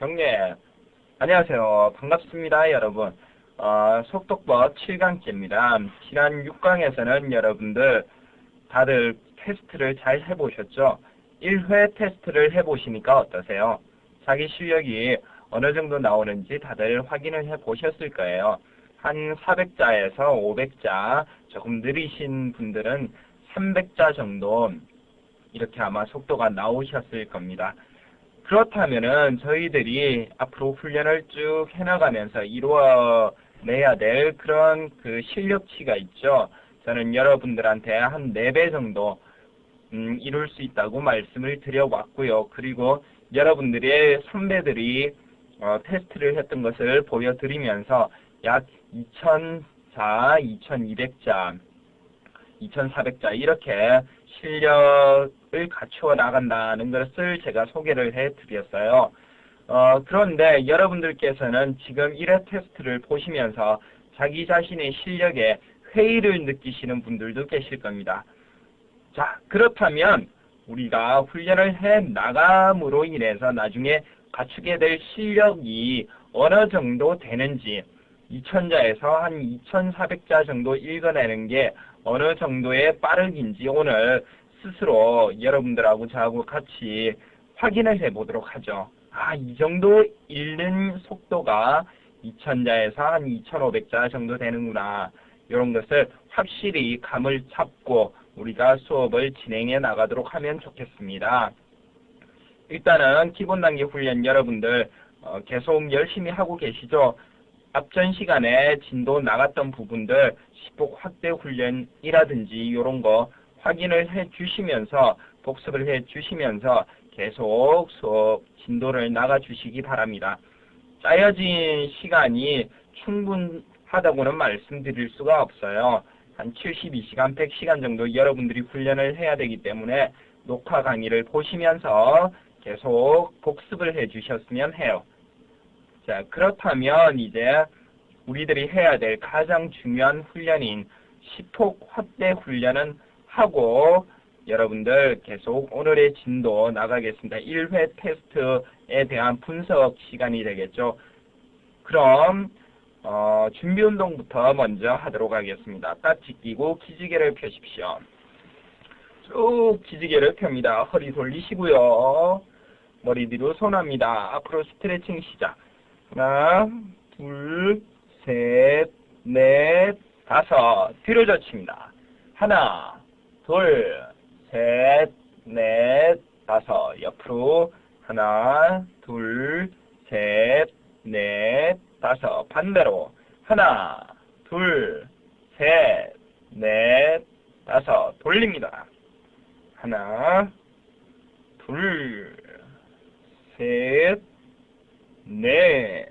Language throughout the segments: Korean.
경례. 안녕하세요. 반갑습니다, 여러분. 어, 속독법 7강째입니다. 지난 6강에서는 여러분들 다들 테스트를 잘 해보셨죠? 1회 테스트를 해보시니까 어떠세요? 자기 실력이 어느 정도 나오는지 다들 확인을 해보셨을 거예요. 한 400자에서 500자, 조금 느리신 분들은 300자 정도 이렇게 아마 속도가 나오셨을 겁니다. 그렇다면은 저희들이 앞으로 훈련을 쭉 해나가면서 이루어내야 될 그런 그 실력치가 있죠. 저는 여러분들한테 한 4배 정도 음, 이룰 수 있다고 말씀을 드려왔고요. 그리고 여러분들의 선배들이 어, 테스트를 했던 것을 보여드리면서 약 2,000자, 2,200자, 2,400자 이렇게 실력을 갖추어 나간다는 것을 제가 소개를 해드렸어요. 어, 그런데 여러분들께서는 지금 1회 테스트를 보시면서 자기 자신의 실력에 회의를 느끼시는 분들도 계실 겁니다. 자, 그렇다면 우리가 훈련을 해 나감으로 인해서 나중에 갖추게 될 실력이 어느 정도 되는지 2000자에서 한 2400자 정도 읽어내는 게 어느 정도의 빠르긴지 오늘 스스로 여러분들하고 저하고 같이 확인을 해보도록 하죠. 아, 이 정도 읽는 속도가 2000자에서 한 2500자 정도 되는구나. 이런 것을 확실히 감을 잡고 우리가 수업을 진행해 나가도록 하면 좋겠습니다. 일단은 기본 단계 훈련 여러분들 어, 계속 열심히 하고 계시죠? 앞전 시간에 진도 나갔던 부분들 시폭 확대 훈련이라든지 이런 거 확인을 해 주시면서 복습을 해 주시면서 계속 수업 진도를 나가 주시기 바랍니다. 짜여진 시간이 충분하다고는 말씀드릴 수가 없어요. 한 72시간, 100시간 정도 여러분들이 훈련을 해야 되기 때문에 녹화 강의를 보시면서 계속 복습을 해 주셨으면 해요. 자, 그렇다면 이제 우리들이 해야 될 가장 중요한 훈련인 시폭 확대 훈련은 하고 여러분들 계속 오늘의 진도 나가겠습니다. 1회 테스트에 대한 분석 시간이 되겠죠. 그럼 어, 준비 운동부터 먼저 하도록 하겠습니다. 딱지 끼고 기지개를 펴십시오. 쭉 기지개를 펴니다. 허리 돌리시고요. 머리 뒤로 손합니다. 앞으로 스트레칭 시작. 하나, 둘, 셋, 넷, 다섯. 뒤로 젖힙니다. 하나, 둘, 셋, 넷, 다섯. 옆으로 하나, 둘, 셋, 넷, 다섯. 반대로 하나, 둘, 셋, 넷, 다섯. 돌립니다. 하나, 둘, 셋, 넷,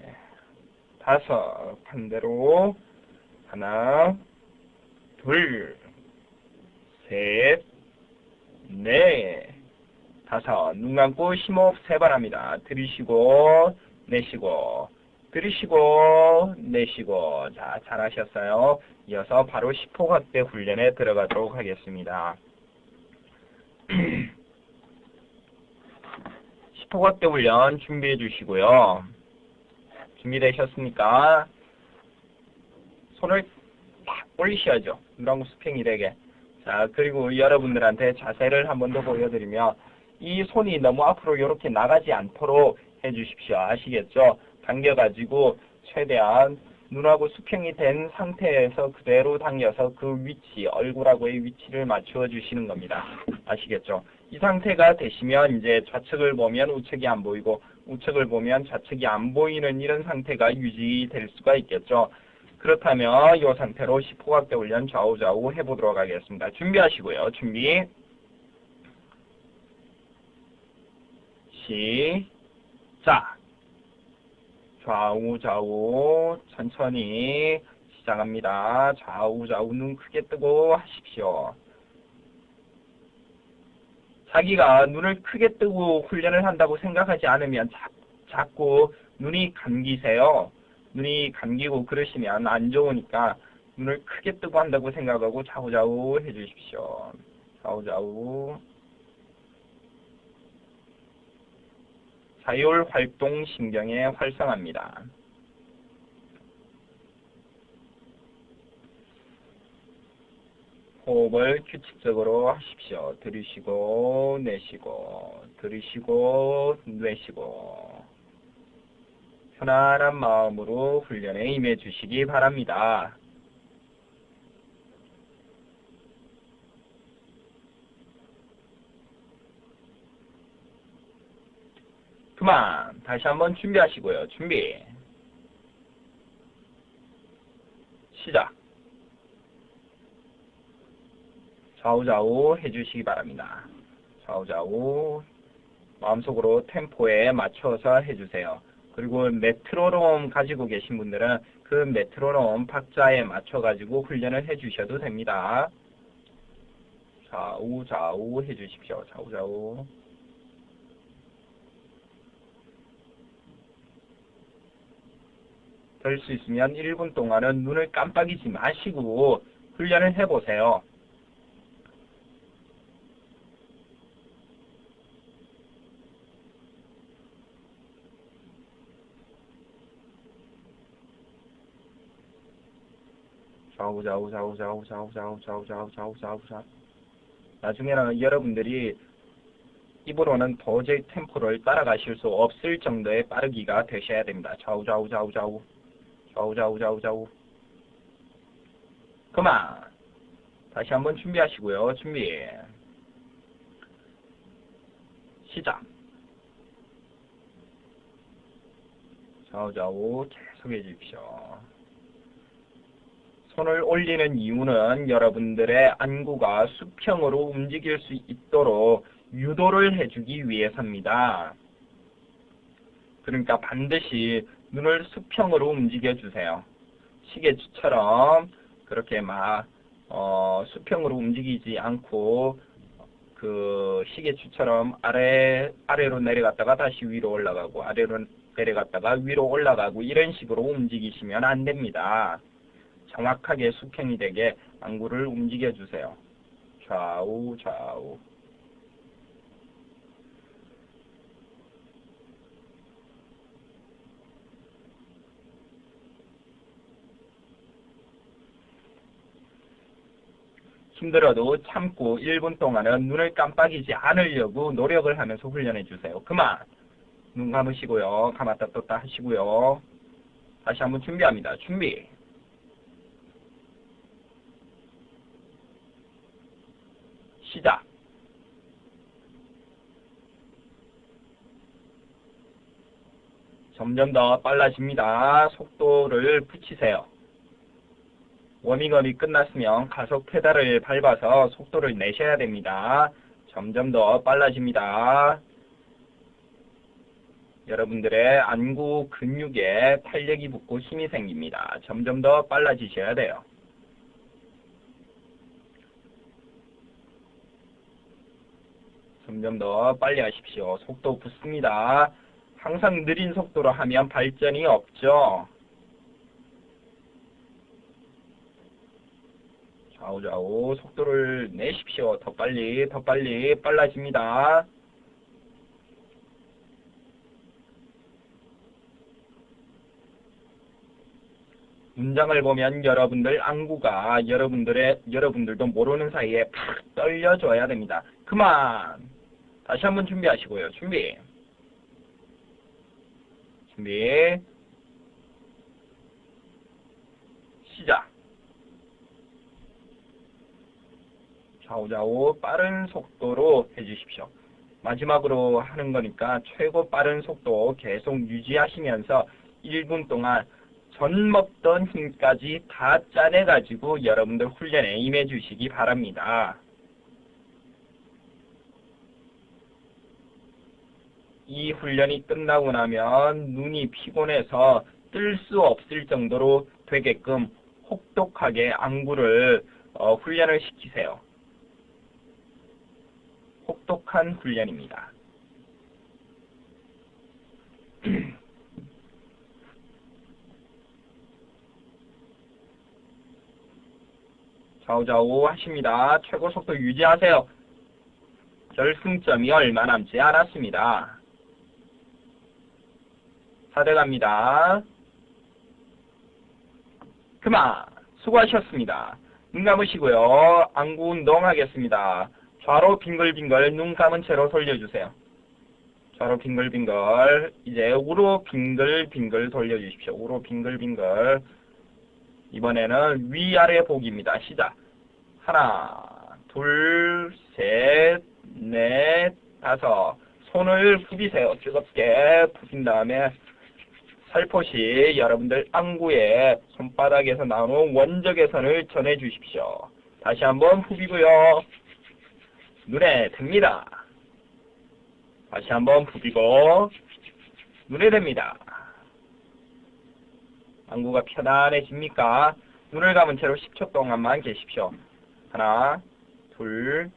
다섯. 반대로 하나, 둘, 셋, 넷, 다섯. 눈 감고 심호흡 세 번 합니다. 들이쉬고 내쉬고 들이쉬고 내쉬고 자 잘하셨어요. 이어서 바로 10호 확대 훈련에 들어가도록 하겠습니다. 10호 확대 훈련 준비해 주시고요. 준비되셨습니까? 손을 탁 올리셔야죠. 누랑구 되게. 자, 그리고 여러분들한테 자세를 한 번 더 보여드리며 이 손이 너무 앞으로 이렇게 나가지 않도록 해주십시오. 아시겠죠? 당겨가지고 최대한 눈하고 수평이 된 상태에서 그대로 당겨서 그 위치, 얼굴하고의 위치를 맞추어 주시는 겁니다. 아시겠죠? 이 상태가 되시면 이제 좌측을 보면 우측이 안 보이고 우측을 보면 좌측이 안 보이는 이런 상태가 유지될 수가 있겠죠. 그렇다면 이 상태로 10호각대 훈련 좌우좌우 해보도록 하겠습니다. 준비하시고요. 준비 시작 좌우좌우 천천히 시작합니다. 좌우좌우 눈 크게 뜨고 하십시오. 자기가 눈을 크게 뜨고 훈련을 한다고 생각하지 않으면 자, 자꾸 눈이 감기세요. 눈이 감기고 그러시면 안 좋으니까 눈을 크게 뜨고 한다고 생각하고 좌우좌우 해주십시오. 좌우좌우 자율 활동 신경의 활성화입니다. 호흡을 규칙적으로 하십시오. 들이쉬고 내쉬고 들이쉬고 내쉬고 편안한 마음으로 훈련에 임해 주시기 바랍니다. 그만 다시 한번 준비하시고요. 준비 시작 좌우좌우 해주시기 바랍니다. 좌우좌우 마음속으로 템포에 맞춰서 해주세요. 그리고 메트로놈 가지고 계신 분들은 그 메트로놈 박자에 맞춰가지고 훈련을 해주셔도 됩니다. 좌우좌우 해주십시오. 좌우좌우 될 수 있으면 1분 동안은 눈을 깜빡이지 마시고 훈련을 해보세요. 좌우 좌우 좌우 좌우 좌우 좌우 좌우 좌우 좌우 좌우 좌우 나중에는 여러분들이 입으로는 도저히 템포를 따라가실 수 없을 정도의 빠르기가 되셔야 됩니다. 좌우 좌우 좌우 좌우. 좌우 좌우 좌우 좌우. 그만. 다시 한번 준비하시고요. 준비. 시작. 좌우 좌우. 계속 해주십시오. 손을 올리는 이유는 여러분들의 안구가 수평으로 움직일 수 있도록 유도를 해주기 위해서입니다. 그러니까 반드시 눈을 수평으로 움직여 주세요. 시계추처럼 그렇게 막 어, 수평으로 움직이지 않고 그 시계추처럼 아래 아래로 내려갔다가 다시 위로 올라가고 아래로 내려갔다가 위로 올라가고 이런 식으로 움직이시면 안 됩니다. 정확하게 수평이 되게 안구를 움직여 주세요. 좌우 좌우 힘들어도 참고 1분 동안은 눈을 깜빡이지 않으려고 노력을 하면서 훈련해 주세요. 그만! 눈 감으시고요. 감았다 떴다 하시고요. 다시 한번 준비합니다. 준비! 시작! 점점 더 빨라집니다. 속도를 붙이세요. 워밍업이 끝났으면 가속 페달을 밟아서 속도를 내셔야 됩니다. 점점 더 빨라집니다. 여러분들의 안구 근육에 탄력이 붙고 힘이 생깁니다. 점점 더 빨라지셔야 돼요. 점점 더 빨리 하십시오. 속도 붙습니다. 항상 느린 속도로 하면 발전이 없죠. 좌우좌우 속도를 내십시오. 더 빨리 더 빨리 빨라집니다. 문장을 보면 여러분들 안구가 여러분들의 여러분들도 모르는 사이에 팍 떨려줘야 됩니다. 그만. 다시 한번 준비하시고요. 준비. 준비. 시작. 좌우좌우 빠른 속도로 해주십시오. 마지막으로 하는 거니까 최고 빠른 속도 계속 유지하시면서 1분 동안 전 먹던 힘까지 다 짜내가지고 여러분들 훈련에 임해 주시기 바랍니다. 이 훈련이 끝나고 나면 눈이 피곤해서 뜰 수 없을 정도로 되게끔 혹독하게 안구를 어, 훈련을 시키세요. 혹독한 훈련입니다. 좌우좌우 하십니다. 최고 속도 유지하세요. 결승점이 얼마 남지 않았습니다. 다 돼갑니다. 그만 수고하셨습니다. 눈 감으시고요. 안구 운동 하겠습니다. 좌로 빙글빙글 눈 감은 채로 돌려주세요. 좌로 빙글빙글 이제 우로 빙글빙글 돌려주십시오. 우로 빙글빙글 이번에는 위아래 보기입니다. 시작 하나 둘셋넷 다섯 손을 부비세요. 뜨겁게 부빈 다음에 살포시 여러분들 안구에 손바닥에서 나오는 원적외 선을 전해 주십시오. 다시 한번 부비고요. 눈에 댑니다. 다시 한번 부비고 눈에 댑니다. 안구가 편안해집니까? 눈을 감은 채로 10초 동안만 계십시오. 하나, 둘,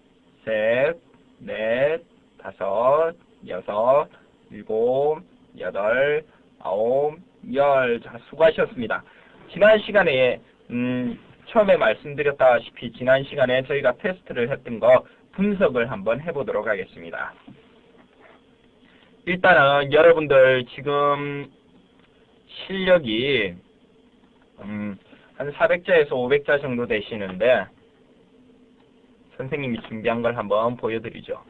셋, 넷, 다섯, 여섯, 일곱, 여덟, 아홉, 열. 자, 수고하셨습니다. 지난 시간에 음, 처음에 말씀드렸다시피 지난 시간에 저희가 테스트를 했던 거 분석을 한번 해보도록 하겠습니다. 일단은 여러분들 지금 실력이 음, 한 400자에서 500자 정도 되시는데 선생님이 준비한 걸 한번 보여드리죠.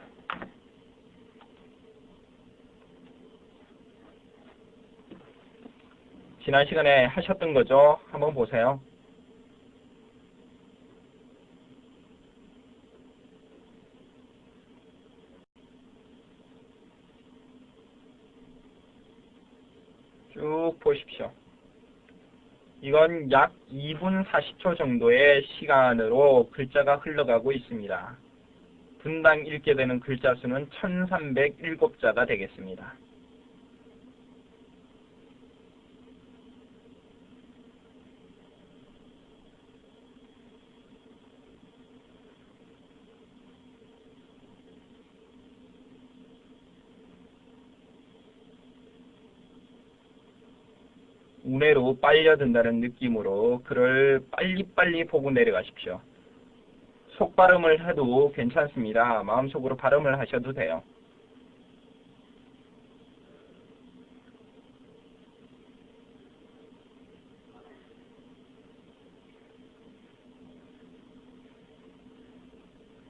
지난 시간에 하셨던 거죠? 한번 보세요. 쭉 보십시오. 이건 약 2분 40초 정도의 시간으로 글자가 흘러가고 있습니다. 분당 읽게 되는 글자 수는 1307자가 되겠습니다. 운해로 빨려든다는 느낌으로 글을 빨리빨리 보고 내려가십시오. 속 발음을 해도 괜찮습니다. 마음속으로 발음을 하셔도 돼요.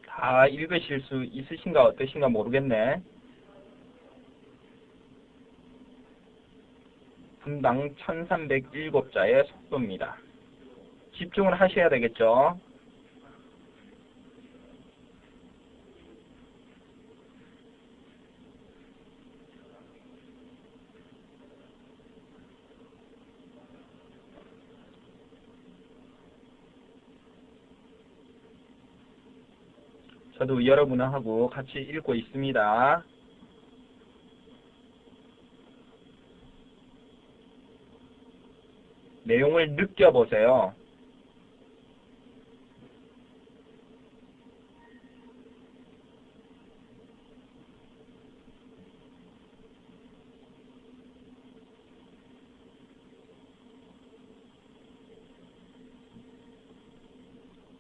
다 읽으실 수 있으신가 어떠신가 모르겠네. 분당 1307자의 속도입니다. 집중을 하셔야 되겠죠. 저도 여러분하고 같이 읽고 있습니다. 내용을 느껴보세요.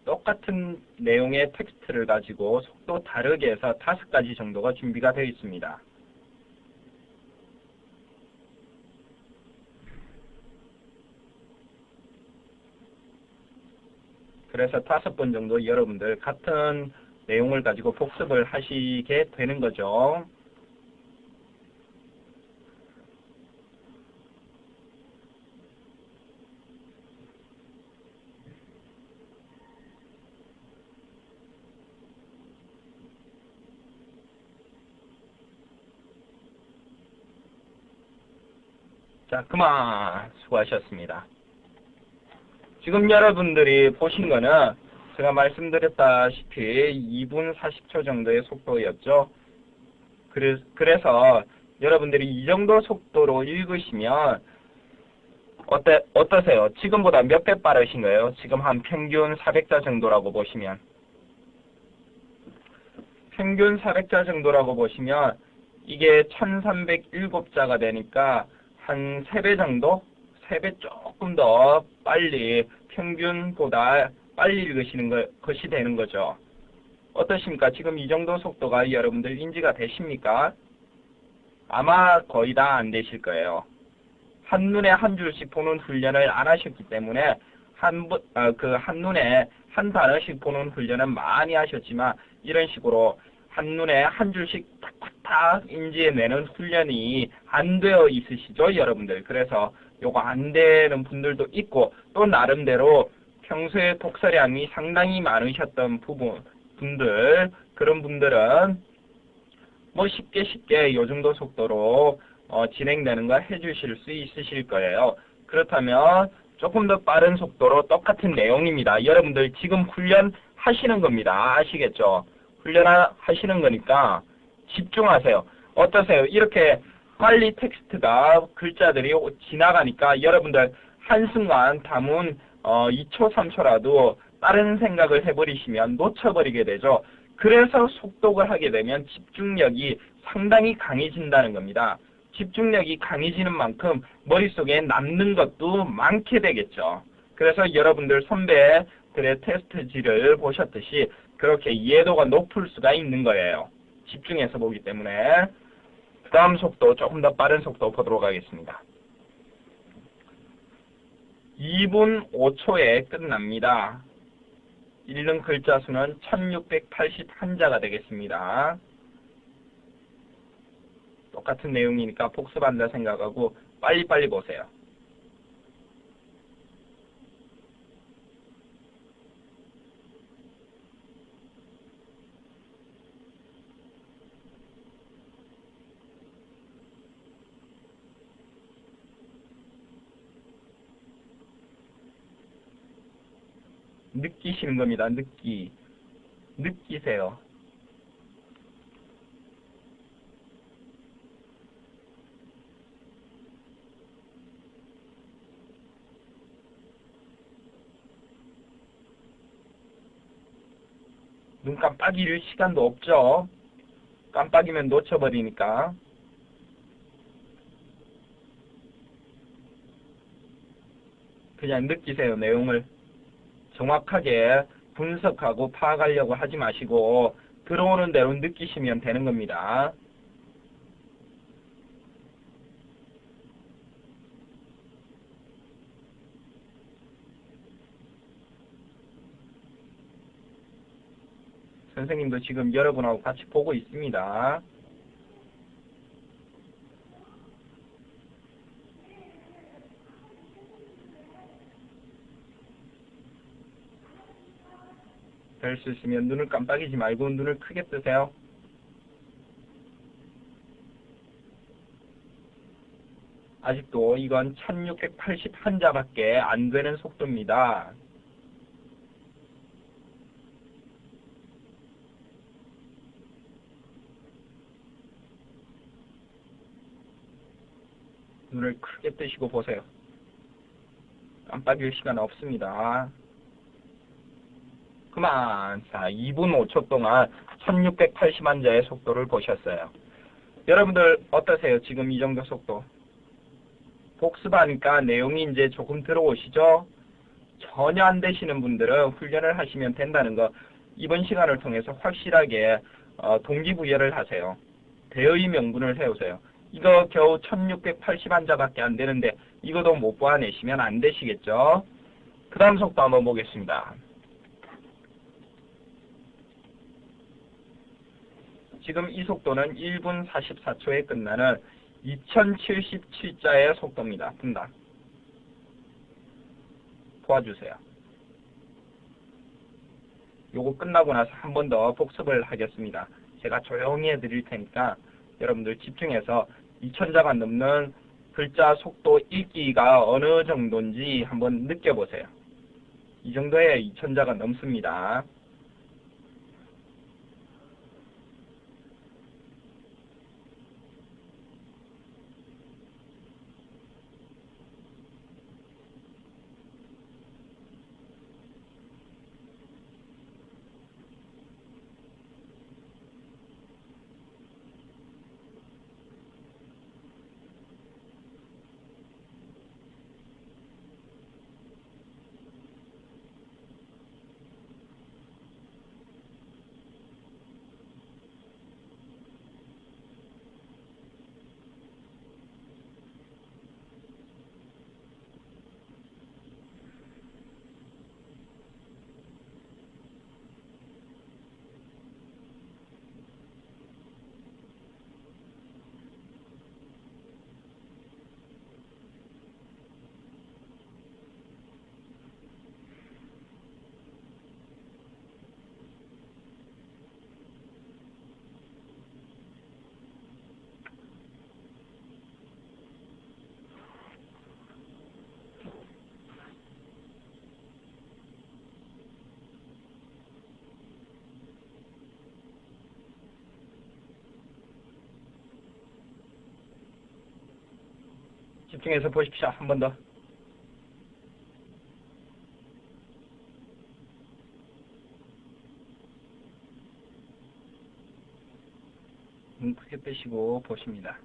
똑같은 내용의 텍스트를 가지고 속도 다르게 해서 다섯 가지 정도가 준비가 되어 있습니다. 그래서 다섯 번 정도 여러분들 같은 내용을 가지고 복습을 하시게 되는 거죠. 자, 그만 수고하셨습니다. 지금 여러분들이 보신 거는 제가 말씀드렸다시피 2분 40초 정도의 속도였죠. 그래서 여러분들이 이 정도 속도로 읽으시면 어때, 어떠세요? 지금보다 몇 배 빠르신 거예요? 지금 한 평균 400자 정도라고 보시면 평균 400자 정도라고 보시면 이게 1307자가 되니까 한 3배 정도? 3배 조금 더 빨리 평균보다 빨리 읽으시는 거, 것이 되는 거죠. 어떠십니까? 지금 이 정도 속도가 여러분들 인지가 되십니까? 아마 거의 다 안 되실 거예요. 한눈에 한 줄씩 보는 훈련을 안 하셨기 때문에 한, 부- 어, 그 한눈에 한 단어씩 보는 훈련은 많이 하셨지만 이런 식으로 한눈에 한 줄씩 탁탁탁 인지해내는 훈련이 안 되어 있으시죠, 여러분들. 그래서 요거 안 되는 분들도 있고 또 나름대로 평소에 독서량이 상당히 많으셨던 부분, 분들, 그런 분들은 뭐 쉽게 쉽게 요 정도 속도로 어, 진행되는 거 해주실 수 있으실 거예요. 그렇다면 조금 더 빠른 속도로 똑같은 내용입니다. 여러분들 지금 훈련하시는 겁니다. 아시겠죠? 훈련하시는 거니까 집중하세요. 어떠세요? 이렇게 빨리 텍스트가 글자들이 지나가니까 여러분들 한순간 담은 어, 2초, 3초라도 다른 생각을 해버리시면 놓쳐버리게 되죠. 그래서 속독을 하게 되면 집중력이 상당히 강해진다는 겁니다. 집중력이 강해지는 만큼 머릿속에 남는 것도 많게 되겠죠. 그래서 여러분들 선배들의 테스트지를 보셨듯이 그렇게 이해도가 높을 수가 있는 거예요. 집중해서 보기 때문에 그 다음 속도 조금 더 빠른 속도 보도록 하겠습니다. 2분 5초에 끝납니다. 읽는 글자 수는 1681자가 되겠습니다. 똑같은 내용이니까 복습한다 생각하고 빨리빨리 보세요. 느끼시는 겁니다. 느끼. 느끼세요. 눈 깜빡일 시간도 없죠. 깜빡이면 놓쳐버리니까. 그냥 느끼세요, 내용을. 정확하게 분석하고 파악하려고 하지 마시고 들어오는 대로 느끼시면 되는 겁니다. 선생님도 지금 여러분하고 같이 보고 있습니다. 될 수 있으면 눈을 깜빡이지 말고 눈을 크게 뜨세요. 아직도 이건 1681자밖에 안 되는 속도입니다. 눈을 크게 뜨시고 보세요. 깜빡일 시간 없습니다. 그만. 자, 2분 5초 동안 1680만 자의 속도를 보셨어요. 여러분들 어떠세요? 지금 이 정도 속도. 복습하니까 내용이 이제 조금 들어오시죠? 전혀 안 되시는 분들은 훈련을 하시면 된다는 거 이번 시간을 통해서 확실하게 어, 동기부여를 하세요. 대의 명분을 세우세요. 이거 겨우 1680한자밖에 안 되는데 이것도 못 보아내시면 안 되시겠죠? 그 다음 속도 한번 보겠습니다. 지금 이 속도는 1분 44초에 끝나는 2077자의 속도입니다. 분당. 도와주세요. 요거 끝나고 나서 한 번 더 복습을 하겠습니다. 제가 조용히 해드릴 테니까 여러분들 집중해서 2000자가 넘는 글자 속도 읽기가 어느 정도인지 한번 느껴보세요. 이 정도에 2000자가 넘습니다. 집중해서 보십시오. 한 번 더. 눈 크게 빼시고 보십니다.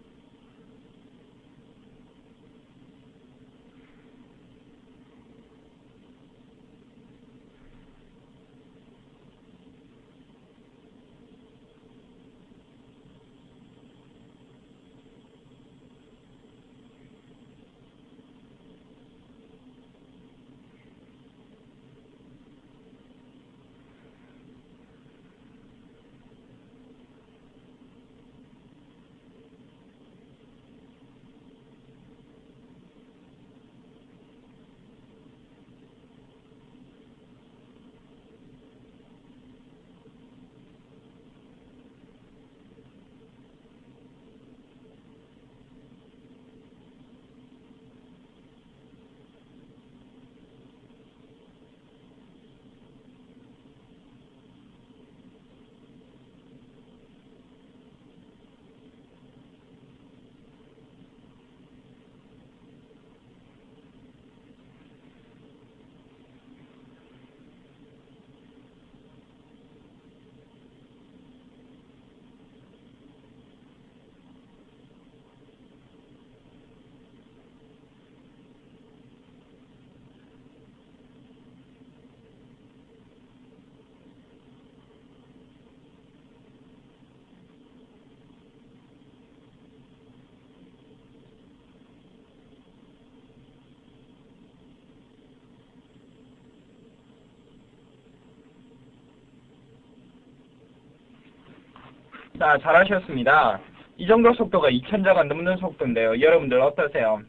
자, 잘하셨습니다. 이 정도 속도가 2000자가 넘는 속도인데요. 여러분들 어떠세요?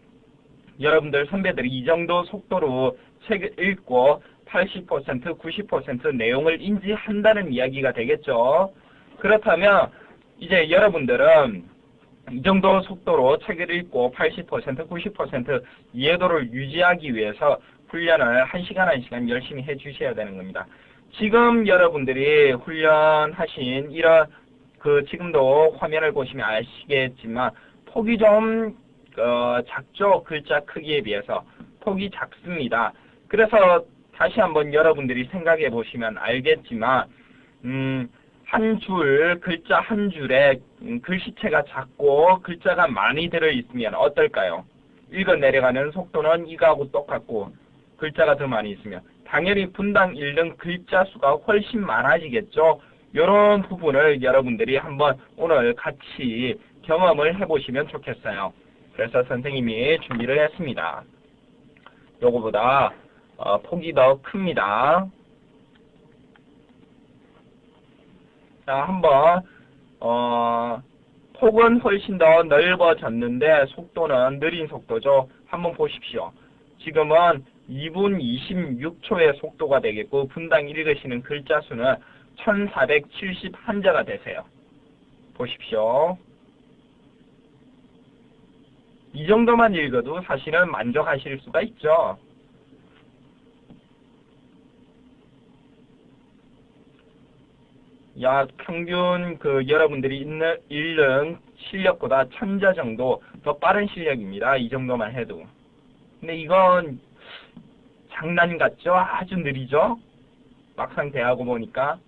여러분들 선배들이 이 정도 속도로 책을 읽고 80%, 90% 내용을 인지한다는 이야기가 되겠죠. 그렇다면 이제 여러분들은 이 정도 속도로 책을 읽고 80%, 90% 이해도를 유지하기 위해서 훈련을 1시간 1시간 열심히 해 주셔야 되는 겁니다. 지금 여러분들이 훈련하신 이런 그 지금도 화면을 보시면 아시겠지만 폭이 좀 어, 작죠 글자 크기에 비해서 폭이 작습니다. 그래서 다시 한번 여러분들이 생각해 보시면 알겠지만 음, 한 줄 글자 한 줄에 음, 글씨체가 작고 글자가 많이 들어 있으면 어떨까요? 읽어 내려가는 속도는 이거하고 똑같고 글자가 더 많이 있으면 당연히 분당 읽는 글자 수가 훨씬 많아지겠죠. 이런 부분을 여러분들이 한번 오늘 같이 경험을 해보시면 좋겠어요. 그래서 선생님이 준비를 했습니다. 요거보다 어, 폭이 더 큽니다. 자, 한번 어, 폭은 훨씬 더 넓어졌는데 속도는 느린 속도죠. 한번 보십시오. 지금은 2분 26초의 속도가 되겠고 분당 읽으시는 글자 수는 1471자가 되세요. 보십시오. 이 정도만 읽어도 사실은 만족하실 수가 있죠. 약 평균 그 여러분들이 읽는, 읽는 실력보다 천자 정도 더 빠른 실력입니다. 이 정도만 해도. 근데 이건 장난 같죠? 아주 느리죠? 막상 대하고 보니까.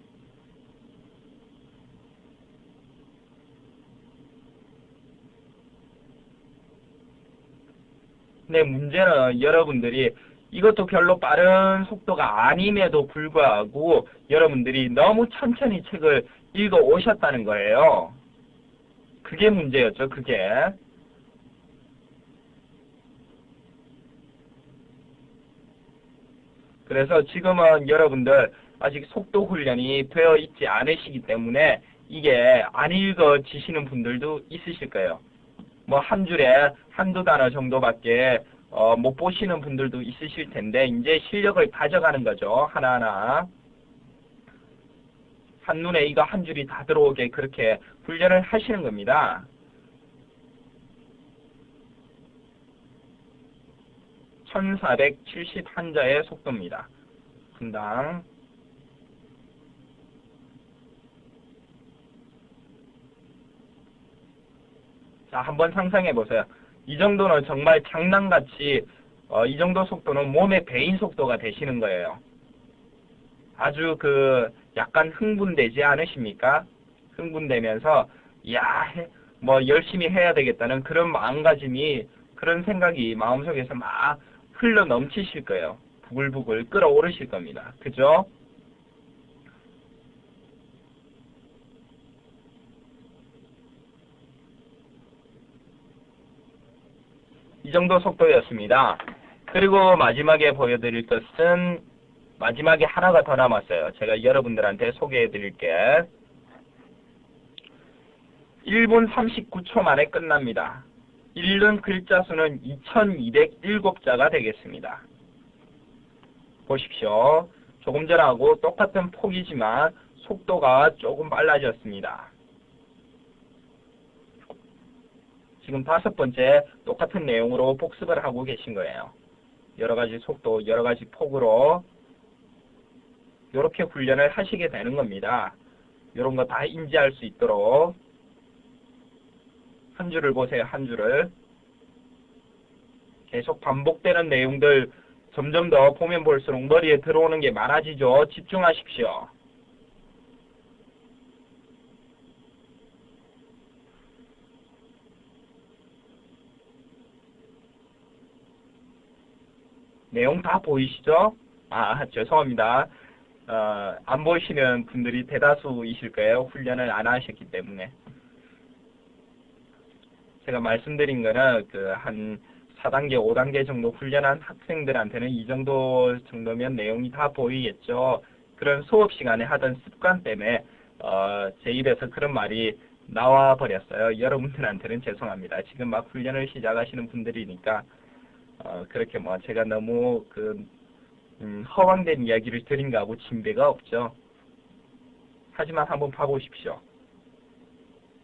근데 문제는 여러분들이 이것도 별로 빠른 속도가 아님에도 불구하고 여러분들이 너무 천천히 책을 읽어 오셨다는 거예요. 그게 문제였죠, 그게. 그래서 지금은 여러분들 아직 속도 훈련이 되어 있지 않으시기 때문에 이게 안 읽어지시는 분들도 있으실 거예요. 뭐 한 줄에 한두 단어 정도밖에 어, 못 보시는 분들도 있으실 텐데 이제 실력을 가져가는 거죠. 하나하나. 한눈에 이거 한 줄이 다 들어오게 그렇게 훈련을 하시는 겁니다. (1471자의) 속도입니다. 분당 자, 한번 상상해 보세요. 이 정도는 정말 장난같이 어, 이 정도 속도는 몸의 배인 속도가 되시는 거예요. 아주 그 약간 흥분되지 않으십니까? 흥분되면서 야, 해- 뭐 열심히 해야 되겠다는 그런 마음가짐이 그런 생각이 마음속에서 막 흘러 넘치실 거예요. 부글부글 끓어오르실 겁니다. 그죠? 이 정도 속도였습니다. 그리고 마지막에 보여드릴 것은 마지막에 하나가 더 남았어요. 제가 여러분들한테 소개해 드릴 게. 1분 39초 만에 끝납니다. 읽는 글자 수는 2207자가 되겠습니다. 보십시오. 조금 전하고 똑같은 폭이지만 속도가 조금 빨라졌습니다. 지금 다섯 번째 똑같은 내용으로 복습을 하고 계신 거예요. 여러 가지 속도, 여러 가지 폭으로 이렇게 훈련을 하시게 되는 겁니다. 이런 거 다 인지할 수 있도록 한 줄을 보세요. 한 줄을 계속 반복되는 내용들 점점 더 보면 볼수록 머리에 들어오는 게 많아지죠. 집중하십시오. 내용 다 보이시죠? 아, 죄송합니다. 어, 안 보이시는 분들이 대다수이실 거예요. 훈련을 안 하셨기 때문에. 제가 말씀드린 거는 그 한 4단계, 5단계 정도 훈련한 학생들한테는 이 정도 정도면 내용이 다 보이겠죠. 그런 수업 시간에 하던 습관 때문에 어, 제 입에서 그런 말이 나와 버렸어요. 여러분들한테는 죄송합니다. 지금 막 훈련을 시작하시는 분들이니까 어, 그렇게 뭐 제가 너무 그 음, 허황된 이야기를 드린 거하고 진배가 없죠. 하지만 한번 봐보십시오.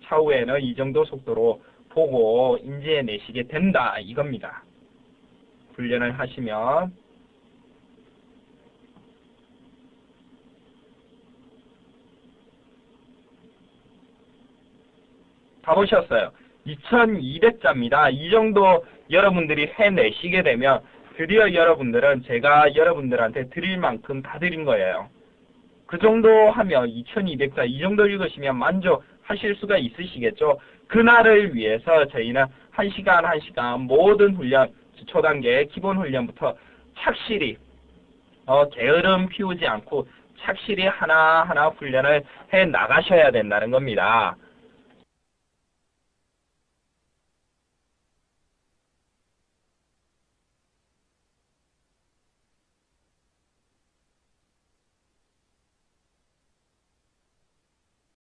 차후에는 이 정도 속도로 보고 인지해내시게 된다 이겁니다. 훈련을 하시면 다 보셨어요. 2200자입니다. 이 정도 여러분들이 해내시게 되면 드디어 여러분들은 제가 여러분들한테 드릴 만큼 다 드린 거예요. 그 정도 하면 2200자 이 정도 읽으시면 만족하실 수가 있으시겠죠. 그날을 위해서 저희는 1시간 1시간 모든 훈련 초단계 기본 훈련부터 착실히 어, 게으름 피우지 않고 착실히 하나하나 훈련을 해 나가셔야 된다는 겁니다.